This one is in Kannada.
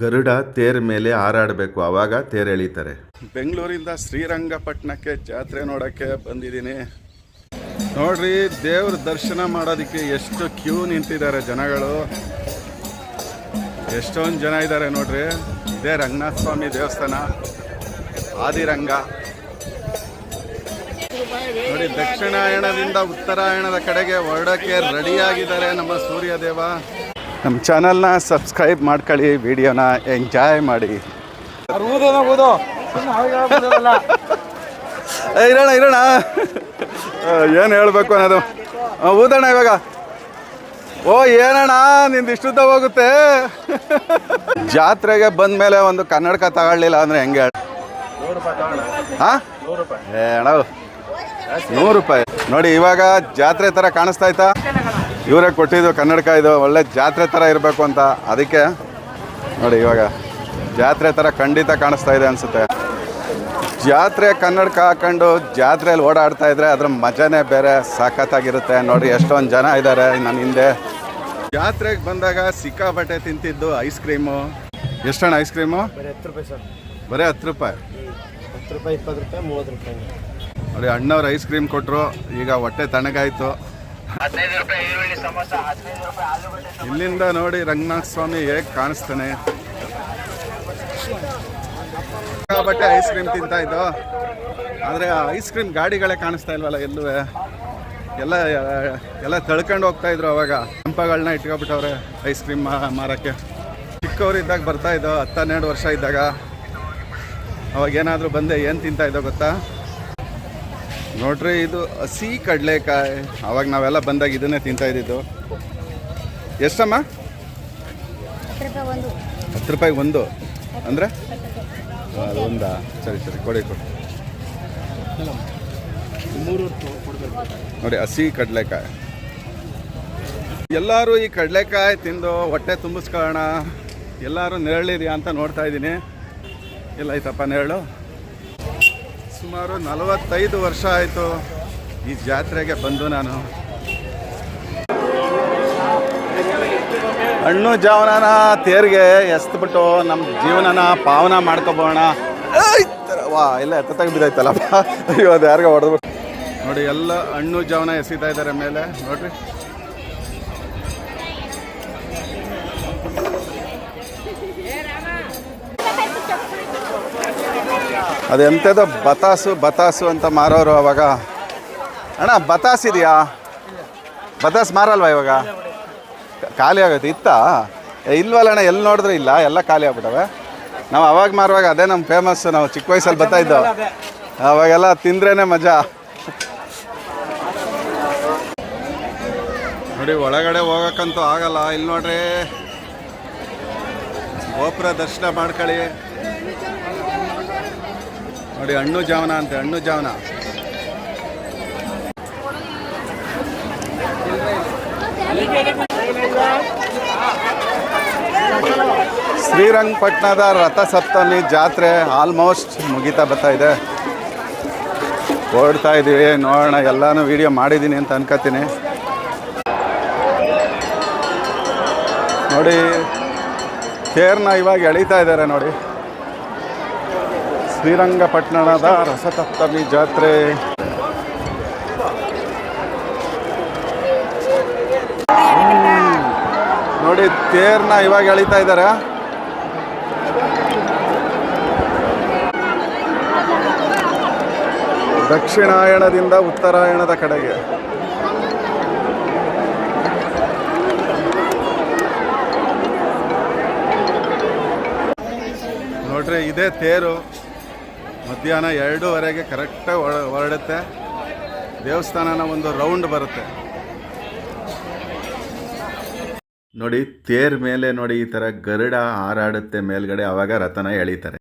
ಗರುಡ ತೇರ್ ಮೇಲೆ ಹಾರಾಡಬೇಕು ಆವಾಗ ತೇರ್ ಎಳಿತಾರೆ. ಬೆಂಗಳೂರಿಂದ ಶ್ರೀರಂಗಪಟ್ಟಣಕ್ಕೆ ಜಾತ್ರೆ ನೋಡೋಕ್ಕೆ ಬಂದಿದ್ದೀನಿ. ನೋಡ್ರಿ, ದೇವ್ರ ದರ್ಶನ ಮಾಡೋದಕ್ಕೆ ಎಷ್ಟು ಕ್ಯೂ ನಿಂತಿದ್ದಾರೆ ಜನಗಳು. ಎಷ್ಟೊಂದು ಜನ ಇದ್ದಾರೆ ನೋಡ್ರಿ. ಇದೇ ರಂಗನಾಥ ಸ್ವಾಮಿ ದೇವಸ್ಥಾನ, ಆದಿರಂಗ. ನೋಡಿ, ದಕ್ಷಿಣಾಯಣದಿಂದ ಉತ್ತರಾಯಣದ ಕಡೆಗೆ ಹೊರಡಕ್ಕೆ ರೆಡಿಯಾಗಿದ್ದಾರೆ ನಮ್ಮ ಸೂರ್ಯದೇವ. ನಮ್ಮ ಚಾನಲ್ನ ಸಬ್ಸ್ಕ್ರೈಬ್ ಮಾಡ್ಕೊಳ್ಳಿ, ವಿಡಿಯೋನ ಎಂಜಾಯ್ ಮಾಡಿ. ಇರೋಣ ಇರೋಣ. ಏನು ಹೇಳಬೇಕು ಅನ್ನೋದು? ಊದೋಣ ಇವಾಗ. ಓ, ಏನಣ್ಣ, ನಿಂದು ಇಷ್ಟುದ್ದ ಹೋಗುತ್ತೆ? ಜಾತ್ರೆಗೆ ಬಂದ ಮೇಲೆ ಒಂದು ಕನ್ನಡಕ ತಗೊಳ್ಳಿಲ್ಲ ಅಂದ್ರೆ ಹೆಂಗೆ? ಹಾ ಏ, ಅಣ್ಣ ನೂರು ರೂಪಾಯಿ. ನೋಡಿ ಇವಾಗ ಜಾತ್ರೆ ಥರ ಕಾಣಿಸ್ತಾ ಆಯ್ತಾ ಇವರೇ ಕೊಟ್ಟಿದ್ದು ಕನ್ನಡಕ ಇದು ಒಳ್ಳೆ ಜಾತ್ರೆ ಥರ ಇರಬೇಕು ಅಂತ. ಅದಕ್ಕೆ ನೋಡಿ ಇವಾಗ ಜಾತ್ರೆ ಥರ ಖಂಡಿತ ಕಾಣಿಸ್ತಾ ಇದೆ ಅನಿಸುತ್ತೆ. ಜಾತ್ರೆ ಕನ್ನಡಕ ಹಾಕೊಂಡು ಜಾತ್ರೆಯಲ್ಲಿ ಓಡಾಡ್ತಾ ಇದ್ರೆ ಅದ್ರ ಮಜಾನೇ ಬೇರೆ ಸಖತ್ತಾಗಿರುತ್ತೆ ನೋಡಿ ಎಷ್ಟೊಂದು ಜನ ಇದ್ದಾರೆ ನನ್ನ ಹಿಂದೆ. ಜಾತ್ರೆಗೆ ಬಂದಾಗ ಸಿಕ್ಕಾಪಟ್ಟೆ ತಿಂತಿದ್ದು ಐಸ್ ಕ್ರೀಮು. ಎಷ್ಟಣ್ಣ ice cream? ಬರೀ ಹತ್ತು ರೂಪಾಯಿ ಸರ್. ಬರೀ ಹತ್ತು ರೂಪಾಯಿ. ಹತ್ತು ರೂಪಾಯಿ ಇಪ್ಪತ್ತು ರೂಪಾಯಿ ಮೂವತ್ತು ರೂಪಾಯಿ. ನೋಡಿ ಅಣ್ಣವ್ರು ಐಸ್ ಕ್ರೀಮ್ ಕೊಟ್ಟರು ಈಗ ಹೊಟ್ಟೆ ತಣಗಾಯಿತು ಇಲ್ಲಿಂದ ನೋಡಿ ರಂಗನಾಥ ಸ್ವಾಮಿ ಹೇಗೆ ಕಾಣಿಸ್ತಾನೆ. ಬಟ್ಟೆ ಐಸ್ ಕ್ರೀಮ್ ತಿಂತಾ ಇದ್ದು. ಆದರೆ ಐಸ್ ಕ್ರೀಮ್ ಗಾಡಿಗಳೇ ಕಾಣಿಸ್ತಾ ಇಲ್ವಲ್ಲ ಎಲ್ಲೂ. ಎಲ್ಲ ಎಲ್ಲ ತಳ್ಕೊಂಡು ಹೋಗ್ತಾ ಇದ್ರು ಅವಾಗ. ಹಂಪಗಳನ್ನ ಇಟ್ಕೊಬಿಟ್ಟವ್ರೆ ಐಸ್ ಕ್ರೀಮ್ ಮಾರಕ್ಕೆ. ಚಿಕ್ಕವರಿದ್ದಾಗ ಬರ್ತಾ ಇದ್ದೋ ಹತ್ತನ್ನೆರಡು ವರ್ಷ ಇದ್ದಾಗ. ಅವಾಗ ಏನಾದರೂ ಬಂದೆ ಏನು ತಿಂತಾ ಇದ್ದೋ ಗೊತ್ತಾ? ನೋಡ್ರಿ, ಇದು ಹಸಿ ಕಡಲೆಕಾಯಿ. ಅವಾಗ ನಾವೆಲ್ಲ ಬಂದಾಗ ಇದನ್ನೇ ತಿಂತಾ ಇದ್ದಿದ್ದು. ಎಷ್ಟಮ್ಮ? ಹತ್ತು ರೂಪಾಯಿ ಒಂದು. ಅಂದರೆ? ಒಂದಾ? ಸರಿ ಸರಿ, ಕೊಡಿ ಕೊಡಿ. ನೋಡಿ, ಹಸಿ ಕಡಲೆಕಾಯಿ. ಎಲ್ಲರೂ ಈ ಕಡಲೆಕಾಯಿ ತಿಂದು ಹೊಟ್ಟೆ ತುಂಬಿಸ್ಕೊಳ್ಳೋಣ. ಎಲ್ಲರೂ ನೆರಳಿದೆಯಾ ಅಂತ ನೋಡ್ತಾ ಇದ್ದೀನಿ. ಎಲ್ಲ ಆಯ್ತಪ್ಪ, ನೆರಳು. ಸುಮಾರು ನಲವತ್ತೈದು ವರ್ಷ ಆಯಿತು ಈ ಜಾತ್ರೆಗೆ ಬಂದು ನಾನು. ಹಣ್ಣು ಜಾವನನ ತೇರಿಗೆ ಎಸ್ತ್ಬಿಟ್ಟು ನಮ್ಮ ಜೀವನನ ಪಾವನ ಮಾಡ್ಕೊಬೋಣ. ವಾ, ಎಲ್ಲ ಎತ್ತತ್ತಾಗಿ ಬಿದ್ದಾಯ್ತಲ್ಲಪ್ಪ ಅಯ್ಯೋ ಅದು ಯಾರಿಗೋ ಹೊಡೆದ್ಬಿಟ್ಟು ನೋಡಿ, ಎಲ್ಲ ಹಣ್ಣು ಜಾವನ ಎಸಿತಾ ಇದ್ದಾರೆ ಮೇಲೆ. ನೋಡ್ರಿ. ಅದೆಂಥದ್ದು ಬತಾಸು ಬತಾಸು ಅಂತ ಮಾರೋರು ಅವಾಗ. ಅಣ್ಣ, ಬತಾಸ್ ಇದೆಯಾ? ಬತಾಸ್ ಮಾರಲ್ವಾ ಇವಾಗ? ಖಾಲಿ ಆಗುತ್ತೆ ಇತ್ತಾ? ಇಲ್ವಲ್ಲ ಅಣ್ಣ, ಎಲ್ಲಿ ನೋಡಿದ್ರೆ ಇಲ್ಲ, ಎಲ್ಲ ಖಾಲಿ ಆಗ್ಬಿಟ್ಟವೆ. ನಾವು ಅವಾಗ ಮಾರುವಾಗ ಅದೇ ನಮ್ಮ ಫೇಮಸ್ ನಾವು ಚಿಕ್ಕ ವಯಸ್ಸಲ್ಲಿ ಬರ್ತಾ ಇದ್ದೋ. ಅವಾಗೆಲ್ಲ ತಿಂದ್ರೇ ಮಜಾ. ನೋಡಿ, ಒಳಗಡೆ ಹೋಗೋಕ್ಕಂತೂ ಆಗಲ್ಲ. ಇಲ್ಲಿ ನೋಡ್ರಿ. ಗೋಪುರ ದರ್ಶನ ಮಾಡ್ಕೊಳ್ಳಿ. ನೋಡಿ, ಹಣ್ಣು ಜಾವನ ಅಂತೆ, ಹಣ್ಣು ಜಾವನ ಶ್ರೀರಂಗಪಟ್ಟಣದ ರಥಸಪ್ತಮಿ ಜಾತ್ರೆ ಆಲ್ಮೋಸ್ಟ್ ಮುಗಿತಾ ಬರ್ತಾ ಇದೆ. ಓಡ್ತಾ ಇದ್ದೀವಿ ನೋಡೋಣ, ಎಲ್ಲಾನು ವಿಡಿಯೋ ಮಾಡಿದ್ದೀನಿ ಅಂತ ಅನ್ಕೋತೀನಿ. ನೋಡಿ, ತೇರ್ನ ಇವಾಗ ಎಳೀತಾ ಇದ್ದಾರೆ ನೋಡಿ. ಶ್ರೀರಂಗಪಟ್ಟಣದ ರಸತಪ್ತಮಿ ಜಾತ್ರೆ. ನೋಡಿ ತೇರ್ನ ಇವಾಗ ಎಳಿತಾ ಇದ್ದಾರೆ. ದಕ್ಷಿಣಾಯಣದಿಂದ ಉತ್ತರಾಯಣದ ಕಡೆಗೆ. ನೋಡ್ರಿ ಇದೇ ತೇರು. ಮಧ್ಯಾಹ್ನ ಎರಡೂವರೆಗೆ ಕರೆಕ್ಟಾಗಿ ಹೊರಡುತ್ತೆ. ದೇವಸ್ಥಾನನ ಒಂದು ರೌಂಡ್ ಬರುತ್ತೆ. ನೋಡಿ, ತೇರ್ ಮೇಲೆ ನೋಡಿ ಈ ಥರ ಗರುಡ ಹಾರಾಡುತ್ತೆ ಮೇಲ್ಗಡೆ ಆವಾಗ ರಥನ ಎಳಿತಾರೆ.